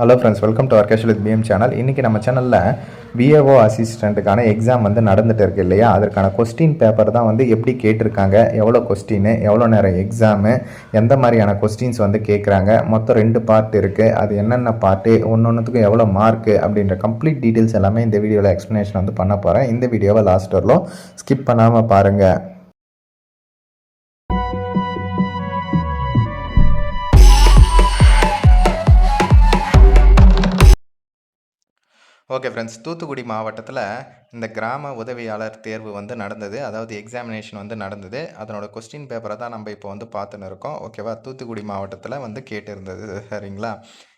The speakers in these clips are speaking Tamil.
ஹலோ ஃப்ரெண்ட்ஸ் வெல்கம் டு அர்கேஷ் வித் பிஎம் சேனல் இன்றைக்கி நம்ம சேனலில் விஏஓ அசிஸ்டண்ட்டுக்கான எக்ஸாம் வந்து நடந்துட்டு இருக்கு இல்லையா? அதற்கான கொஸ்டின் பேப்பர் தான் வந்து எப்படி கேட்டிருக்காங்க? எவ்வளோ கொஸ்டின் எவ்வளோ நேரம் எக்ஸாமு எந்த மாதிரியான கொஸ்டின்ஸ் வந்து கேட்குறாங்க? மொத்தம் ரெண்டு பார்ட் இருக்குது அது என்னென்ன பார்ட்டு ஒன்று ஒன்றுத்துக்கும் எவ்வளோ மார்க்கு அப்படின்ற கம்ப்ளீட் டீட்டெயில்ஸ் எல்லாமே இந்த வீடியோவில் எக்ஸ்ப்ளனேஷன் வந்து பண்ண போகிறேன் இந்த வீடியோவை லாஸ்ட் வரலும் ஸ்கிப் பண்ணாமல் பாருங்கள் ஓகே ஃப்ரெண்ட்ஸ் தூத்துக்குடி மாவட்டத்தில் இந்த கிராம உதவியாளர் தேர்வு வந்து நடந்தது. அதாவது எக்ஸாமினேஷன் வந்து நடந்தது. அதனோட கொஸ்டின் பேப்பரை தான் நம்ம இப்போ வந்து பார்த்துன்னு இருக்கோம். ஓகேவா தூத்துக்குடி மாவட்டத்தில் வந்து கேட்டிருந்தது. சரிங்களா?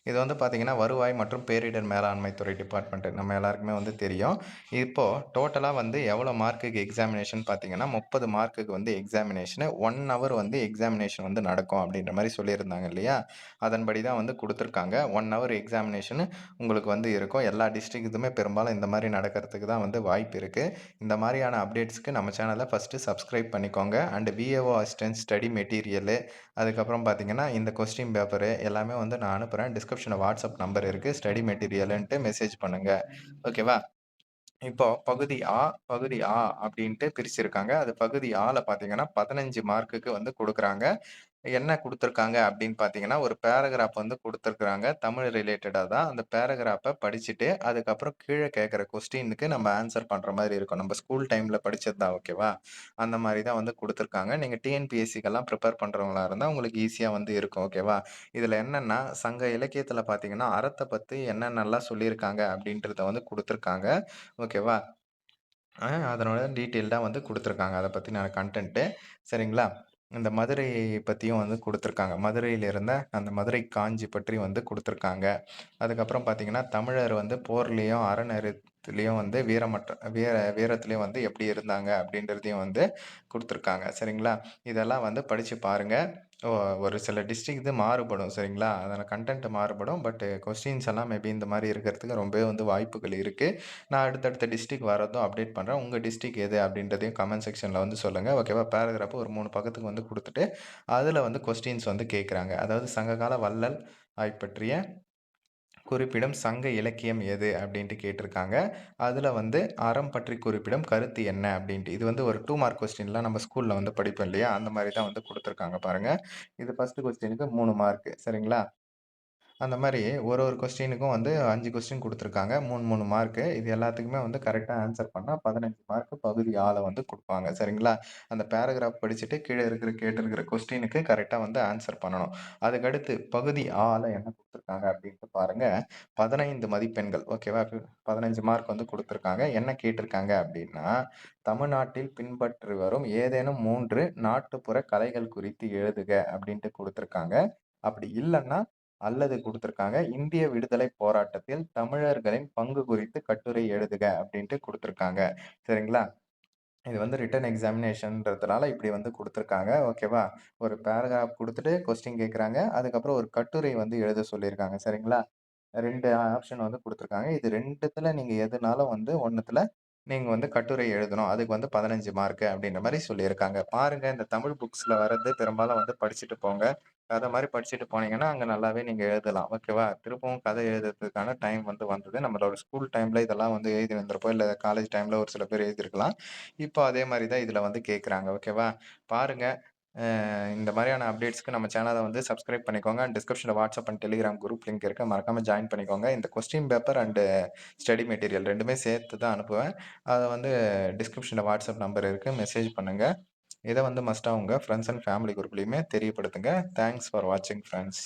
இது வந்து பார்த்திங்கன்னா வருவாய் மற்றும் பேரிடர் மேலாண்மை துறை டிபார்ட்மெண்ட்டு நம்ம எல்லாருக்குமே வந்து தெரியும். இப்போது டோட்டலாக வந்து எவ்வளோ மார்க்குக்கு எக்ஸாமினேஷன் பார்த்திங்கன்னா முப்பது மார்க்குக்கு வந்து எக்ஸாமினேஷனு ஒன் ஹவர் வந்து எக்ஸாமினேஷன் வந்து நடக்கும் அப்படின்ற மாதிரி சொல்லியிருந்தாங்க இல்லையா? அதன்படி தான் வந்து கொடுத்துருக்காங்க. ஒன் ஹவர் எக்ஸாமினேஷனு உங்களுக்கு வந்து இருக்கும். எல்லா டிஸ்ட்ரிக்ட்டுமே பெரும்பாலும் இந்த மாதிரி நடக்கிறதுக்கு தான் வந்து வாய்ப்பு இருக்குது இந்த மாதிரியான அப்டேட்ஸ்க்கு நம்ம சேனலை ஃபஸ்ட்டு சப்ஸ்கிரைப் பண்ணிக்கோங்க. And VAO assistant study material அதுக்கப்புறம் பார்த்தீங்கன்னா இந்த கொஸ்டின் பேப்பரு எல்லாமே வந்து நான் அனுப்புகிறேன் டிஸ்கிரிப்ஷனில் வாட்ஸ்அப் நம்பர் இருக்குது ஸ்டடி மெட்டீரியலுன்ட்டு மெசேஜ் பண்ணுங்கள் ஓகேவா இப்போ பகுதி ஆ பகுதி ஆ அப்படின்ட்டு பிரிச்சிருக்காங்க. அது பகுதி ஆல பார்த்தீங்கன்னா பதினஞ்சு மார்க்குக்கு வந்து கொடுக்குறாங்க. என்ன கொடுத்துருக்காங்க அப்படின்னு பார்த்தீங்கன்னா ஒரு பேராகிராஃப் வந்து கொடுத்துருக்குறாங்க. தமிழ் ரிலேட்டடாக தான். அந்த பேராகிராஃபை படிச்சுட்டு அதுக்கப்புறம் கீழே கேட்குற கொஸ்டினுக்கு நம்ம ஆன்சர் பண்ணுற மாதிரி இருக்கும். நம்ம ஸ்கூல் டைமில் படித்தது தான் ஓகேவா அந்த மாதிரி தான் வந்து கொடுத்துருக்காங்க. நீங்கள் டிஎன்பிஎஸ்சிக்கெல்லாம் ப்ரிப்பேர் பண்ணுறவங்களா இருந்தால் உங்களுக்கு ஈஸியாக வந்து இருக்கும் ஓகேவா இதில் என்னென்னா சங்க இலக்கியத்தில் பார்த்தீங்கன்னா அறத்தை பற்றி என்னென்னலாம் சொல்லியிருக்காங்க அப்படின்றத வந்து கொடுத்துருக்காங்க ஓகேவா அதனோட டீட்டெயில்டாக வந்து கொடுத்துருக்காங்க. அதை பற்றின கண்டென்ட்டு சரிங்களா? இந்த மதுரை பற்றியும் வந்து கொடுத்துருக்காங்க. மதுரையில் இருந்த அந்த மதுரை காஞ்சி பற்றி வந்து கொடுத்துருக்காங்க. அதுக்கப்புறம் பார்த்திங்கன்னா தமிழர் வந்து போர்லேயும் வீரத்துலேயும் வந்து வீரமற்ற வீர வீரத்துலேயும் வந்து எப்படி இருந்தாங்க அப்படின்றதையும் வந்து கொடுத்துருக்காங்க. சரிங்களா? இதெல்லாம் வந்து படித்து பாருங்கள் ஓ ஒரு சில டிஸ்ட்ரிக் இது மாறுபடும். சரிங்களா? அதில் கண்டென்ட் மாறுபடும். பட் கொஸ்டின்ஸ் எல்லாம் மேபி இந்த மாதிரி இருக்கிறதுக்கு ரொம்பவே வந்து வாய்ப்புகள் இருக்குது நான் அடுத்தடுத்த டிஸ்ட்ரிக் வரதும் அப்டேட் பண்ணுறேன் உங்கள் டிஸ்ட்ரிக் எது அப்படின்றதையும் கமெண்ட் செக்ஷனில் வந்து சொல்லுங்கள் ஓகேவா பேராகிராஃப் ஒரு மூணு பக்கத்துக்கு வந்து கொடுத்துட்டு அதில் வந்து கொஸ்டின்ஸ் வந்து கேட்குறாங்க அதாவது சங்ககால வள்ளல் ஆய் பற்றிய குறிப்பிடும் சங்க இலக்கியம் எது அப்படின்ட்டு கேட்டிருக்காங்க. அதில் வந்து அறம் பற்றி குறிப்பிடும் கருத்து என்ன அப்படின்ட்டு. இது வந்து ஒரு டூ மார்க் கொஸ்டின்லாம் நம்ம ஸ்கூலில் வந்து படிப்போம் இல்லையா? அந்த மாதிரி தான் வந்து கொடுத்துருக்காங்க பாருங்கள் இது ஃபஸ்ட்டு கொஸ்டினுக்கு மூணு மார்க்கு சரிங்களா? அந்த மாதிரி ஒரு ஒரு கொஸ்டினுக்கும் வந்து அஞ்சு கொஸ்டின் கொடுத்துருக்காங்க. மூணு மூணு மார்க்கு இது எல்லாத்துக்குமே வந்து கரெக்டாக ஆன்சர் பண்ணால் பதினஞ்சு மார்க்கு பகுதி ஆளை வந்து கொடுப்பாங்க. சரிங்களா? அந்த பேராகிராஃப் படிச்சுட்டு கீழே இருக்கிற கேட்டிருக்கிற கொஸ்டினுக்கு கரெக்டாக வந்து ஆன்சர் பண்ணணும். அதுக்கடுத்து பகுதி ஆள என்ன கொடுத்துருக்காங்க அப்படின்ட்டு பாருங்கள் பதினைந்து மதிப்பெண்கள். ஓகேவா பதினஞ்சு மார்க் வந்து கொடுத்துருக்காங்க. என்ன கேட்டிருக்காங்க அப்படின்னா தமிழ்நாட்டில் பின்பற்றி வரும் ஏதேனும் மூன்று நாட்டுப்புற கலைகள் குறித்து எழுதுக அப்படின்ட்டு கொடுத்துருக்காங்க. அப்படி இல்லைன்னா அல்லது கொடுத்துருக்காங்க. இந்திய விடுதலை போராட்டத்தில் தமிழர்களின் பங்கு குறித்து கட்டுரை எழுதுக அப்படின்ட்டு கொடுத்துருக்காங்க. சரிங்களா? இது வந்து ரிட்டன் எக்ஸாமினேஷன்றதுனால இப்படி வந்து கொடுத்துருக்காங்க. ஓகேவா ஒரு பேராகிராஃப் கொடுத்துட்டு கொஸ்டின் கேட்குறாங்க அதுக்கப்புறம் ஒரு கட்டுரை வந்து எழுத சொல்லியிருக்காங்க. சரிங்களா? ரெண்டு ஆப்ஷன் வந்து கொடுத்துருக்காங்க. இது ரெண்டுத்தில் நீங்கள் எதுனாலும் வந்து ஒன்றுத்தில் நீங்கள் வந்து கட்டுரை எழுதணும். அதுக்கு வந்து பதினஞ்சு மார்க்கு அப்படின்ற மாதிரி சொல்லியிருக்காங்க. பாருங்கள் இந்த தமிழ் புக்ஸில் வர்றது பெரும்பாலும் வந்து படிச்சுட்டு போங்க. கதை மாதிரி படிச்சுட்டு போனீங்கன்னா அங்கே நல்லாவே நீங்கள் எழுதலாம். ஓகேவா? திருப்பவும் கதை எழுதுறதுக்கான டைம் வந்து வந்தது. நம்மளோட ஸ்கூல் டைமில் இதெல்லாம் வந்து எழுதி வந்திருப்போம். இல்லை காலேஜ் டைமில் ஒரு சில பேர் எழுதியிருக்கலாம் இப்போ அதே மாதிரி தான் இதில் வந்து கேட்குறாங்க ஓகேவா? பாருங்கள் இந்த மாதிரியான அப்டேட்ஸ்க்கு நம்ம சேனலை வந்து சப்ஸ்கிரைப் பண்ணிக்கோங்க. அண்ட் டிஸ்கிரிப்ஷனில் WhatsApp and Telegram group link இருக்குது மறக்காமல் ஜாயின் பண்ணிக்கோங்க. இந்த question paper and study material ரெண்டுமே சேர்த்து தான் அனுப்புவேன். அதை வந்து டிஸ்கிரிப்ஷனில் வாட்ஸ்அப் நம்பர் இருக்குது மெசேஜ் பண்ணுங்கள் இதை வந்து மஸ்ட்டாக உங்கள் ஃப்ரெண்ட்ஸ் அண்ட் ஃபேமிலி குரூப்லேயுமே தெரியப்படுத்துங்க. தேங்க்ஸ் ஃபார் வாட்சிங் ஃப்ரெண்ட்ஸ்